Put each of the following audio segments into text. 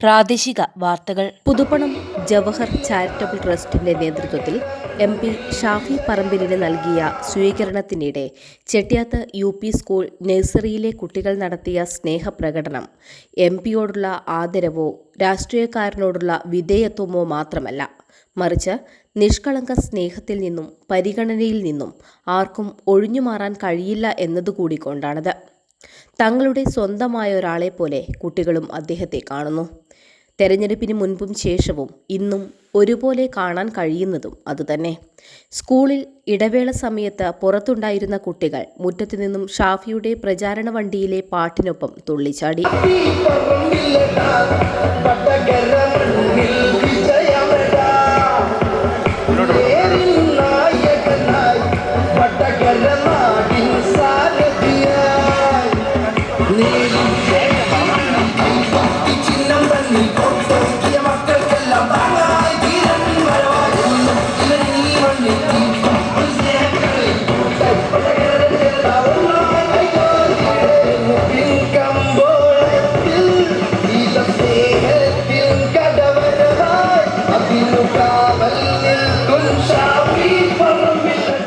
പ്രാദേശിക വാർത്തകൾ. പുതുപ്പണം ജവഹർ ചാരിറ്റബിൾ ട്രസ്റ്റിന്റെ നേതൃത്വത്തിൽ എം പി ഷാഫി പറമ്പിലിന് നൽകിയ സ്വീകരണത്തിനിടെ ചെട്ടിയാത്ത് യു പി സ്കൂൾ നഴ്സറിയിലെ കുട്ടികൾ നടത്തിയ സ്നേഹപ്രകടനം എം പിയോടുള്ള ആദരവോ രാഷ്ട്രീയക്കാരനോടുള്ള വിധേയത്വമോ മാത്രമല്ല. മറിച്ച് നിഷ്കളങ്ക സ്നേഹത്തിൽ നിന്നും പരിഗണനയിൽ നിന്നും ആർക്കും ഒഴിഞ്ഞുമാറാൻ കഴിയില്ല എന്നതുകൂടി കൊണ്ടാണത്. തങ്ങളുടെ സ്വന്തമായ ഒരാളെ പോലെ കുട്ടികളും അദ്ദേഹത്തെ കാണുന്നു. തെരഞ്ഞെടുപ്പിന് മുൻപും ശേഷവും ഇന്നും ഒരുപോലെ കാണാൻ കഴിയുന്നതും അതുതന്നെ. സ്കൂളിൽ ഇടവേള സമയത്ത് പുറത്തുണ്ടായിരുന്ന കുട്ടികൾ മുറ്റത്തു നിന്നും ഷാഫിയുടെ പ്രചാരണ വണ്ടിയിലെ പാട്ടിനൊപ്പം തുള്ളിച്ചാടി.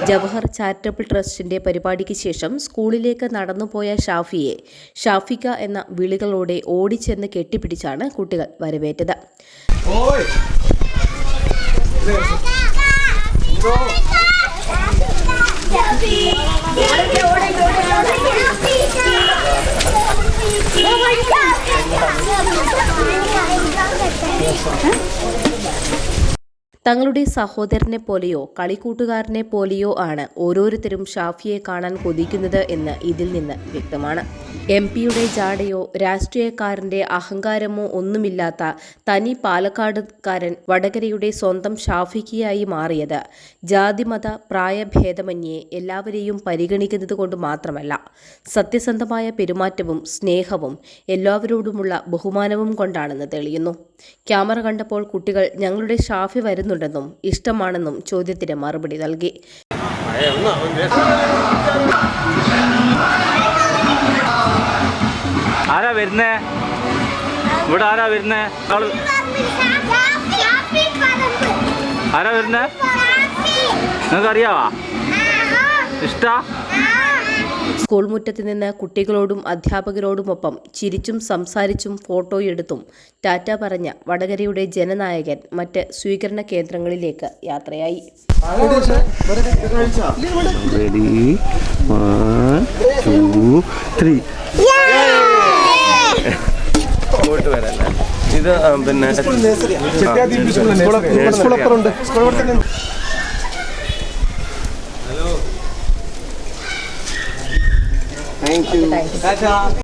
ജവഹർ ചാരിറ്റബിൾ ട്രസ്റ്റിന്റെ പരിപാടിക്ക് ശേഷം സ്കൂളിലേക്ക് നടന്നുപോയ ഷാഫിയെ ഷാഫിക എന്ന വിളികളോടെ ഓടിച്ചെന്ന് കെട്ടിപ്പിടിച്ചാണ് കുട്ടികൾ വരവേറ്റത്. തങ്ങളുടെ സഹോദരനെ പോലെയോ കളിക്കൂട്ടുകാരനെ പോലെയോ ആണ് ഓരോരുത്തരും ഷാഫിയെ കാണാൻ കൊതിക്കുന്നത് എന്ന് ഇതിൽ നിന്ന് വ്യക്തമാണ്. എം പിയുടെ ജാടയോ രാഷ്ട്രീയക്കാരന്റെ അഹങ്കാരമോ ഒന്നുമില്ലാത്ത തനി പാലക്കാടുകാരൻ വടകരയുടെ സ്വന്തം ഷാഫിക്കിയായി മാറിയത്. ജാതിമത പ്രായഭേദമന്യേ എല്ലാവരെയും പരിഗണിക്കുന്നത് കൊണ്ട് മാത്രമല്ല സത്യസന്ധമായ പെരുമാറ്റവും സ്നേഹവും എല്ലാവരോടുമുള്ള ബഹുമാനവും കൊണ്ടാണെന്ന് തെളിയുന്നു. ക്യാമറ കണ്ടപ്പോൾ കുട്ടികൾ ഞങ്ങളുടെ ഷാഫി വരുന്നുണ്ടെന്നും ഇഷ്ടമാണെന്നും ചോദ്യത്തിന് മറുപടി നൽകി. വരുന്നേ? ഇവിടെ ആരാ വരുന്നേ? ആരാ വരുന്നേ? നിങ്ങൾക്ക് അറിയാവാ ഇഷ്ട? സ്കൂൾ മുറ്റത്ത് നിന്ന് കുട്ടികളോടും അധ്യാപകരോടുമൊപ്പം ചിരിച്ചും സംസാരിച്ചും ഫോട്ടോയെടുത്തും ടാറ്റ പറഞ്ഞ വടകരയുടെ ജനനായകൻ മറ്റ് സ്വീകരണ കേന്ദ്രങ്ങളിലേക്ക് യാത്രയായി. ത്രീ അങ്ങോട്ട് വരല്ലേ ഇത് പിന്നെ ഹലോ താങ്ക് യു